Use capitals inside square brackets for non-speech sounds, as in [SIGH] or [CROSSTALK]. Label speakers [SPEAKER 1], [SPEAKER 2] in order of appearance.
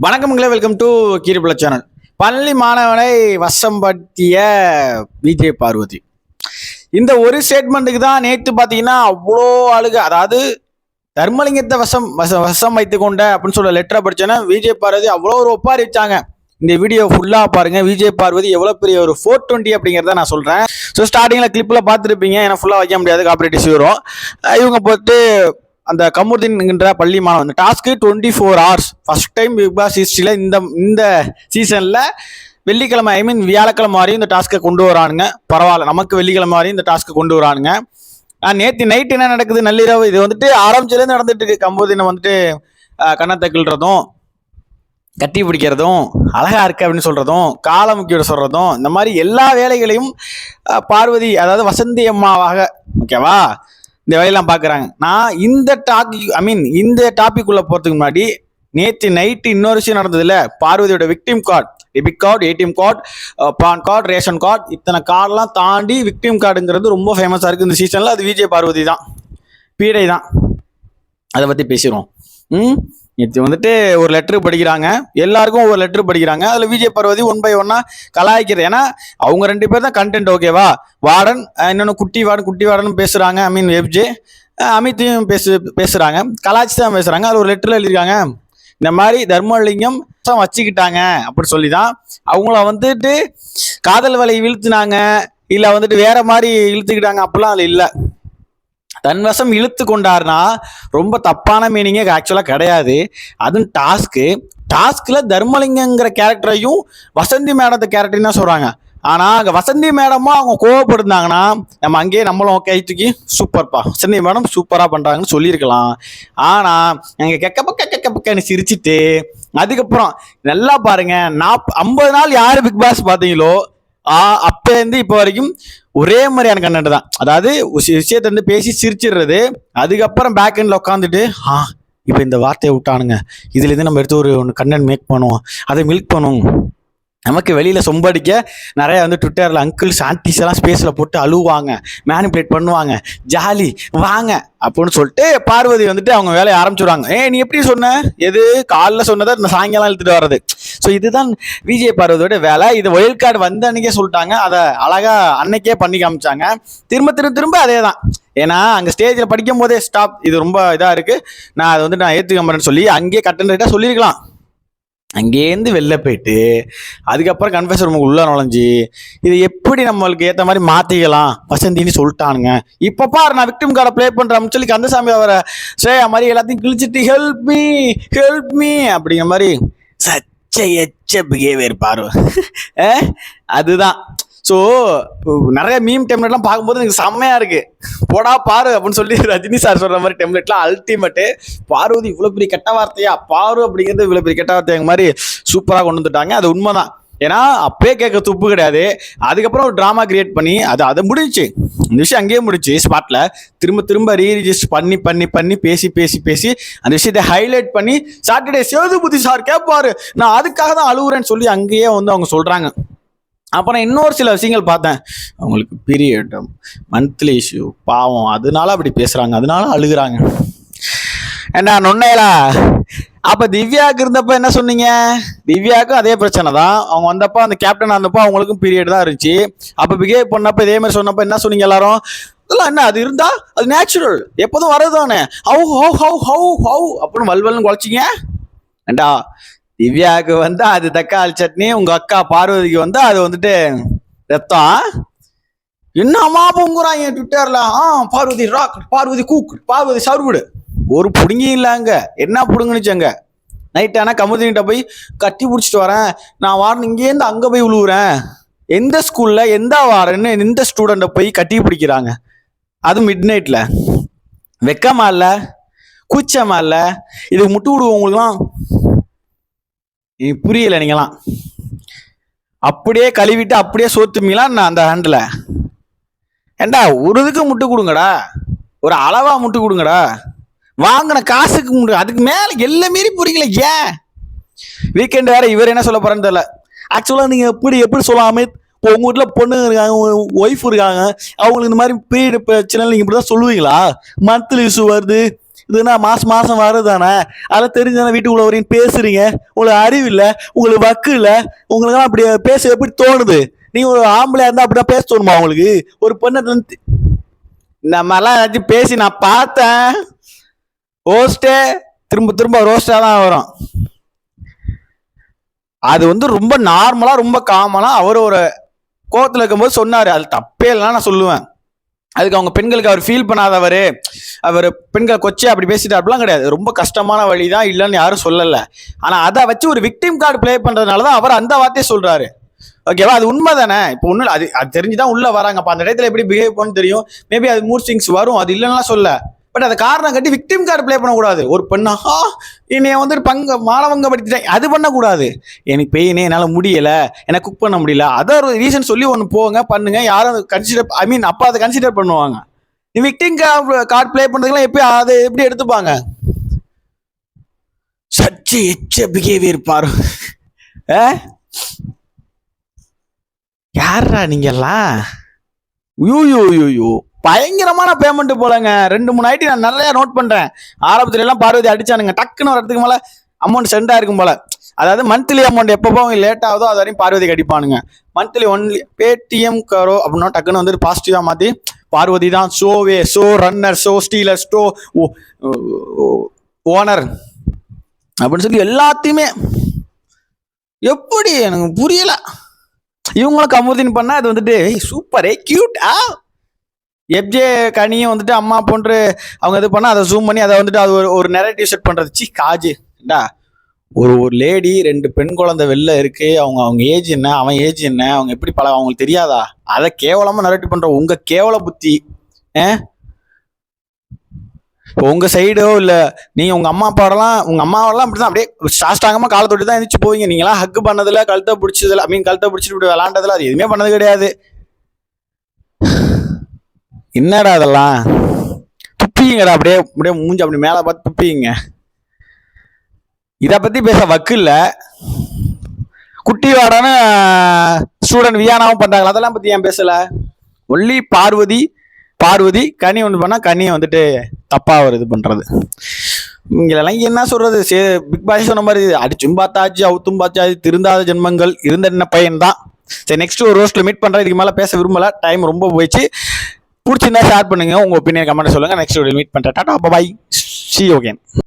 [SPEAKER 1] வணக்கம்ங்களே welcome to கீரிபுல channel பள்ளி மாணவனை வசம் படுத்திய விஜய் பார்வதி. இந்த ஒரு ஸ்டேட்மெண்ட்டுக்கு தான் நேற்று பார்த்தீங்கன்னா அவ்வளோ அழுக அதாவது தர்மலிங்கத்தை வசம் வசம் வசம் வைத்து கொண்ட அப்படின்னு சொல்ல லெட்டரை படித்தோன்னா விஜய் பார்வதி அவ்வளோ ஒரு ஒப்பாரி வச்சாங்க இந்த வீடியோ ஃபுல்லாக பாருங்கள் விஜய் பார்வதி எவ்வளோ பெரிய ஒரு ஃபோர் டுவெண்ட்டி அப்படிங்கிறத நான் சொல்கிறேன் ஸோ ஸ்டார்டிங்கில் கிளிப்பில் பார்த்துருப்பீங்க ஏன்னா ஃபுல்லாக வைக்க முடியாது காப்பரேட்டிவ் வரும். இவங்க போட்டு அந்த கமுர்தீன்கின்ற பள்ளி மாணவன். இந்த task twenty four hours first time Bigg Boss ஹிஸ்ட்ரியில் இந்த இந்த சீசனில் வெள்ளிக்கிழமை ஐ மீன் வியாழக்கிழமை வரையும் இந்த டாஸ்க்கை கொண்டு வரானுங்க. பரவாயில்ல நமக்கு வெள்ளிக்கிழமை வரையும் இந்த டாஸ்க்கை கொண்டு வரானுங்க. நேற்று நைட் என்ன நடக்குது? நள்ளிரவு. இது வந்துட்டு ஆரம்பிச்சிலேருந்து நடந்துட்டு இருக்கு. கம்போதினை வந்துட்டு கண்ணை கன்னத்தை கிள்றதும் கட்டி பிடிக்கிறதும் அழகா இருக்கு அப்படின்னு சொல்றதும் காலமுக்கியோட சொல்றதும் இந்த மாதிரி எல்லா வேலைகளையும் பார்வதி அதாவது வசந்தி அம்மாவாக ஓகேவா இந்த வேலையெல்லாம் பார்க்குறாங்க நான் இந்த டாபிக் ஐ மீன் இந்த டாபிக் உள்ள போகிறதுக்கு முன்னாடி நேற்று நைட்டு இன்னொரு விஷயம் நடந்ததுல பார்வதியோட victim card debit card ATM card PAN card ration card இத்தனை கார்டெலாம் தாண்டி விக்டிம் கார்டுங்கிறது ரொம்ப ஃபேமஸாக இருக்குது இந்த சீசனில் அது விஜய் பார்வதி தான். பீடை தான். அதை பற்றி பேசிடுவோம் ம்? நேற்று வந்துட்டு ஒரு லெட்ரு படிக்கிறாங்க. எல்லாருக்கும் ஒரு லெட்ரு படிக்கிறாங்க. அதில் விஜய் பார்வதி ஒன் பை ஒன்னா கலாய்க்கிறது. ஏன்னா அவங்க ரெண்டு பேர் தான் கண்டென்ட் ஓகேவா வார்டன் இன்னொன்று குட்டி வார்டன் குட்டி வார்டன் பேசுகிறாங்க ஐ மீன் வெப்ஜே அமித்தையும் பேசு பேசுகிறாங்க கலாய்ச்சி தான் பேசுகிறாங்க அதில் ஒரு லெட்டரில் எழுதியிருக்காங்க. இந்த மாதிரி தர்மலிங்கம் வச்சுக்கிட்டாங்க அப்படி சொல்லி தான் அவங்கள வந்துட்டு காதல் வலை வீழ்த்தினாங்க. இல்லை வந்துட்டு வேற மாதிரி இழுத்துக்கிட்டாங்க. அப்படிலாம் அதில் இல்லை. தன்வசம் இழுத்து கொண்டார்னா ரொம்ப தப்பான மீனிங்கே ஆக்சுவலாக கிடையாது. அதுவும் டாஸ்க்கு டாஸ்கில் தர்மலிங்கங்கிற கேரக்டரையும் வசந்தி மேடத்தை கேரக்டரையும் தான் சொல்கிறாங்க ஆனால் அங்கே வசந்தி மேடமும் அவங்க கோவப்படுந்தாங்கன்னா நம்ம அங்கேயே நம்மளும் கை தூக்கி சூப்பர்ப்பா வசந்தி மேடம் சூப்பராக பண்ணுறாங்கன்னு சொல்லியிருக்கலாம். ஆனால் எங்கள் கெக்க பக்க கெக்க பக்கன்னு சிரிச்சிட்டு அதுக்கப்புறம் நல்லா பாருங்கள் நாப் ஐம்பது நாள் யார் பிக் பாஸ் பார்த்தீங்களோ அப்போலேருந்து இப்போ வரைக்கும் ஒரே மாதிரியான கண்டென்ட் தான். அதாவது விஷயத்த விஷயத்தை வந்து பேசி சிரிச்சிடுறது அதுக்கப்புறம் பேக் எண்டில் உட்காந்துட்டு ஆ இப்போ இந்த வார்த்தையை விட்டானுங்க. இதுலேருந்து நம்ம எடுத்து ஒரு ஒன்று கண்டென்ட் மேக் பண்ணுவோம். அதை மில்க் பண்ணுவோம். நமக்கு வெளியில் சொம்படிக்க நிறைய வந்து ட்விட்டரில் அங்கிள் சாண்டிஸ் எல்லாம் ஸ்பேஸில் போட்டு அழுவாங்க மேனிப்புலேட் பண்ணுவாங்க ஜாலி வாங்க அப்படின்னு சொல்லிட்டு பார்வதி வந்துட்டு அவங்க வேலையை ஆரம்பிச்சுடுவாங்க. ஏ நீ எப்படி சொன்ன? எது? காலைல சொன்னதை இந்த சாயங்காலம் இழுத்துட்டு வர்றது? ஸோ இதுதான் விஜய் பார்வதியோட வேலை. இது ஒயில் கார்டு வந்த அன்னைக்கே சொல்லிட்டாங்க. அதை அழகாக அன்னைக்கே பண்ணி காமிச்சாங்க. திரும்ப திரும்ப திரும்ப அதே தான் ஏன்னா அங்கே ஸ்டேஜில் படிக்கும் போதே ஸ்டாப் இது ரொம்ப இதாக இருக்குது நான் அதை வந்து நான் ஏற்றுக்க மாட்டேன்னு சொல்லி அங்கேயே கட்டன் ரைட்டாக சொல்லியிருக்கலாம். அங்கேருந்து வெளில போயிட்டு அதுக்கப்புறம் கன்ஃபெஷன் ரூமுக்கு உள்ளே நுழைஞ்சு இது எப்படி நம்மளுக்கு ஏற்ற மாதிரி மாற்றிக்கலாம் வசந்தின்னு சொல்லிட்டானுங்க. இப்போ பாரு நான் விக்டிம் கார்டை ப்ளே பண்ணுறேன் சொல்லி கந்தசாமி அவரை ஸ்ரேயா மாதிரி எல்லாத்தையும் கிழிச்சிட்டு ஹெல்ப் மீ ஹெல்ப் மீ அப்படிங்கிற மாதிரி சச்ச எச்ச பிஹேவியர் பாரு. [LAUGHS] அதுதான். ஸோ நிறைய மீம் டெம்லெட்லாம் பார்க்கும்போது எனக்கு செம்மையாக இருக்கு. போடா பாரு அப்படின்னு சொல்லி ரஜினி சார் சொல்கிற மாதிரி டெம்லெட்லாம் அல்டிமேட்டு பார்வதி இவ்வளோ பெரிய கெட்ட வார்த்தையா? பாரு அப்படிங்கிறது இவ்வளோ பெரிய கெட்ட வார்த்தைங்க மாதிரி சூப்பராக கொண்டு வந்துட்டாங்க. அது உண்மைதான். ஏன்னா அப்பே கேட்க துப்பு கிடையாது. அதுக்கப்புறம் ஒரு ட்ராமா கிரியேட் பண்ணி அது அது முடிஞ்சுச்சு. இந்த விஷயம் அங்கேயே முடிச்சு ஸ்பாட்டில் திரும்ப திரும்ப ரீரிஜிஸ்டர் பண்ணி பண்ணி பண்ணி பேசி பேசி பேசி அந்த விஷயத்தை ஹைலைட் பண்ணி சாட்டர்டே சேதுபதி சார் கேட்பாரு நான் அதுக்காக தான் அழுகுறேன்னு சொல்லி அங்கேயே வந்து அவங்க சொல்கிறாங்க அப்புறம் இன்னொரு சில விஷயங்கள் பார்த்தேன். அவங்களுக்கு பீரியட் மந்த்லி இஷ்யூ பாவம் அதனால அப்படி பேசுகிறாங்க அதனால அழுகிறாங்க. ஏண்டா நொன்னையலா அப்போ திவ்யாவுக்கு இருந்தப்போ என்ன சொன்னீங்க? திவ்யாவுக்கும் அதே பிரச்சனை தான். அவங்க வந்தப்போ அந்த கேப்டன் வந்தப்போ அவங்களுக்கும் பீரியட் தான் இருந்துச்சு. அப்போ பிஹேவ் பண்ணப்போ இதே மாதிரி சொன்னப்போ என்ன சொன்னீங்க எல்லாரும்? இதெல்லாம் என்ன அது இருந்தா? அது நேச்சுரல் எப்போதும் வரதுதானே ஹவு ஹவு ஹவு ஹவு ஹவு அப்படின்னு வல்வல்னு குழச்சிங்க. ஏண்டா திவ்யாவுக்கு வந்து அது தக்காளி சட்னி உங்க அக்கா பார்வதிக்கு வந்து அது வந்துட்டு ரத்தம். என்னம்மா பொங்குறாங்க ட்விட்டர்ல? ஆ பார்வதி ராக் பார்வதி கூக் பார்வதி சர்வுடு ஒரு புடுங்கி இல்லை என்ன புடுங்குனுச்சு அங்க? நைட் ஆனால் கமுதினிட்ட போய் கட்டி பிடிச்சிட்டு வரேன். நான் வாரன் இங்கேருந்து அங்கே போய் விழுவுறேன் எந்த ஸ்கூலில் எந்த வாரன்னு எந்த ஸ்டூடெண்ட்டை போய் கட்டி பிடிக்கிறாங்க. அது மிட் நைட்டில் வெக்கமா இல்லை? கூச்சமா இல்லை? இதுக்கு முட்டு விடுவோம் உங்களுக்குலாம். புரியல நீங்களாம். அப்படியே கழுவிட்டு அப்படியே சோத்துமீங்களா நான் அந்த ஹேண்டில் ஏண்டா ஒரு இதுக்கு முட்டு கொடுங்கடா. ஒரு அளவா முட்டு கொடுங்கடா. வாங்கின காசுக்கு முட்டு அதுக்கு மேலே எல்லாம் மீறி புரியல ஏன்? வீக்கெண்டு வேற இவர் என்ன சொல்ல போறேன்னு தெரியல. ஆக்சுவலாக நீங்கள் எப்படி எப்படி சொல்லாம இப்போ உங்கள் வீட்டில் பொண்ணு இருக்காங்க ஒய்ஃப் இருக்காங்க அவங்களுக்கு இந்த மாதிரி பீரியட் பிரச்சனை நீங்கள் இப்படி தான் சொல்லுவீங்களா? மந்த்லி இஷ்யூ வருது
[SPEAKER 2] இதுனா மாதம் மாசம் வருதானே? அதெல்லாம் தெரிஞ்சானே வீட்டுக்குள்ள வரீங்க பேசுறீங்க. உங்களுக்கு அறிவு இல்லை உங்களுக்கு வக்கு இல்லை உங்களுக்கு அப்படி பேச எப்படி தோணுது? நீங்கள் ஒரு ஆம்பளையா இருந்தா அப்படிதான் பேச தோணுமா உங்களுக்கு? ஒரு பொண்ணு
[SPEAKER 1] இந்த மாதிரிலாம் ஏதாச்சும் பேசி நான் பார்த்தேன். ஹோஸ்டே திரும்ப திரும்ப ரோஸ்டாக தான் வரும். அது வந்து ரொம்ப நார்மலாக ரொம்ப காமனாக அவர் ஒரு கோவத்தில் இருக்கும்போது சொன்னார். அது தப்பே இல்லைன்னா நான் சொல்லுவேன். அதுக்கு அவங்க பெண்களுக்கு அவர் ஃபீல் பண்ணாதவர் அவர் பெண்களை கொச்சி அப்படி பேசிட்டு அப்படிலாம் கிடையாது. ரொம்ப கஷ்டமான வழி தான் இல்லைன்னு யாரும் சொல்லலை. ஆனால் அதை வச்சு ஒரு விக்டிம் கார்டு ப்ளே பண்ணுறதுனால தான் அவர் அந்த வார்த்தையை சொல்கிறாரு ஓகேவா அது உண்மை தானே இப்போ ஒன்றும் அது அது தெரிஞ்சுதான் உள்ளே வராங்க. அப்போ அந்த இடத்துல எப்படி பிஹேவ் பண்ணு தெரியும். மேபி அது மூட் ஸ்விங்ஸ் வரும். அது இல்லைன்னா சொல்ல. பட் அதை காரணம் கட்டி விக்டிம் கார்டு ப்ளே பண்ணக்கூடாது. ஒரு பெண்ணாக என்னைய வந்துட்டு பங்க மாலவங்க படுத்திட்டேன் அது பண்ணக்கூடாது. எனக்கு பெயினே என்னால் முடியல. எனக்கு குக் பண்ண முடியல. அதை ஒரு ரீசன் சொல்லி ஒன்று போங்க பண்ணுங்க. யாரும் கன்சிடர் ஐ மீன் அப்போ அதை கன்சிடர் பண்ணுவாங்க. நீ விக்டிம் கார்டு ப்ளே பண்ணுறதுக்குலாம் எப்படி அதை எப்படி எடுத்துப்பாங்க? சச்சு எச்ச பிஹேவியர் பாரு. ஆ? யாரா நீங்கெல்லாம்? யூ யூ யூ யூ பயங்கரமான பேமெண்ட் போலங்க. ரெண்டு மூணு ஐட்டி நான் நிறைய நோட் பண்றேன். ஆரம்பத்துல எல்லாம் பார்வதி அடிச்சானுங்க. டக்குன்னு ஒரு இடத்துக்கு மேல அமௌண்ட் சென்ட் ஆயிருக்கும் போல. அதாவது மந்த்லி அமௌண்ட் எப்பப்போ அவங்க லேட் ஆகுதோ அது வரையும் பார்வதிக்கு அடிப்பானுங்க. மந்த்லி ஒன்லி பேடிஎம் கரோ அப்படின்னா டக்குன்னு வந்து பாசிட்டிவா மாத்தி பார்வதி தான் ஷோவே show runner show stealer store owner அப்படின்னு சொல்லி எல்லாத்தையுமே எப்படி எனக்கு புரியல. இவங்களும் கமுதின் பண்ணா அது வந்துட்டு சூப்பரே கியூட் ஆ? எப்ஜே கனியும் வந்துட்டு அம்மா போன்று அவங்க இது பண்ணால் அதை ஜூம் பண்ணி அதை வந்துட்டு அது ஒரு ஒரு நெரட்டிவ் செட் பண்ணுறது சி காஜுடா ஒரு ஒரு லேடி ரெண்டு பெண் குழந்தை வெளில இருக்கு. அவங்க அவங்க ஏஜ் என்ன? அவன் ஏஜ் என்ன? அவங்க எப்படி பழக அவங்களுக்கு தெரியாதா? அதை கேவலமாக நெரட்டிவ் பண்ணுற உங்கள் கேவல புத்தி ஆ? உங்க சைடோ இல்ல நீங்க உங்க அம்மா அப்பாவெல்லாம் உங்க அம்மாவெல்லாம் அப்படிதான். அப்படியே சாஷ்டாங்கமா காலை தொட்டு தான் எந்திரிச்சு போவீங்க. நீங்களாம் ஹக் பண்ணதுல கழுத்தை பிடிச்சதுல ஐ மீன் கழுத்தை பிடிச்சிட்டு இப்படி விளாண்டதுல அது எதுவுமே பண்ணது கிடையாது. என்னடா அதெல்லாம் துப்பிங்கடா அப்படியே அப்படியே மூஞ்சி அப்படி மேலே பார்த்து துப்பிங்க. இதை பற்றி பேச வக்கு இல்லை. குட்டி வாடான்னு ஸ்டூடெண்ட் வியானாவும் பண்ணுறாங்களா அதெல்லாம் பற்றி ஏன் பேசலை? ஒன்லி பார்வதி பார்வதி கனி ஒன்று பண்ணால் கனியை வந்துட்டு தப்பாக ஒரு இது பண்ணுறது இங்கெல்லாம் என்ன சொல்கிறது சே பிக் பாஸ் சொன்ன மாதிரி அடிச்சும் பார்த்தாச்சு அவுத்தும் பார்த்தாச்சு திருந்தாத ஜென்மங்கள் இருந்த என்ன பையன் தான் சரி நெக்ஸ்ட் ஒரு ரோஸ்ட்டில் மீட் பண்ணுறேன் இதுக்கு மேலே பேச விரும்பல டைம் ரொம்ப போயிடுச்சு. பிடிச்சிருந்தா ஷேர் பண்ணுங்க. உங்க ஒப்பீனியன் கமெண்ட் சொல்லுங்க. நெக்ஸ்ட் வீடியோ மீட் பண்றேன். டாடா பாய் சி ஓகே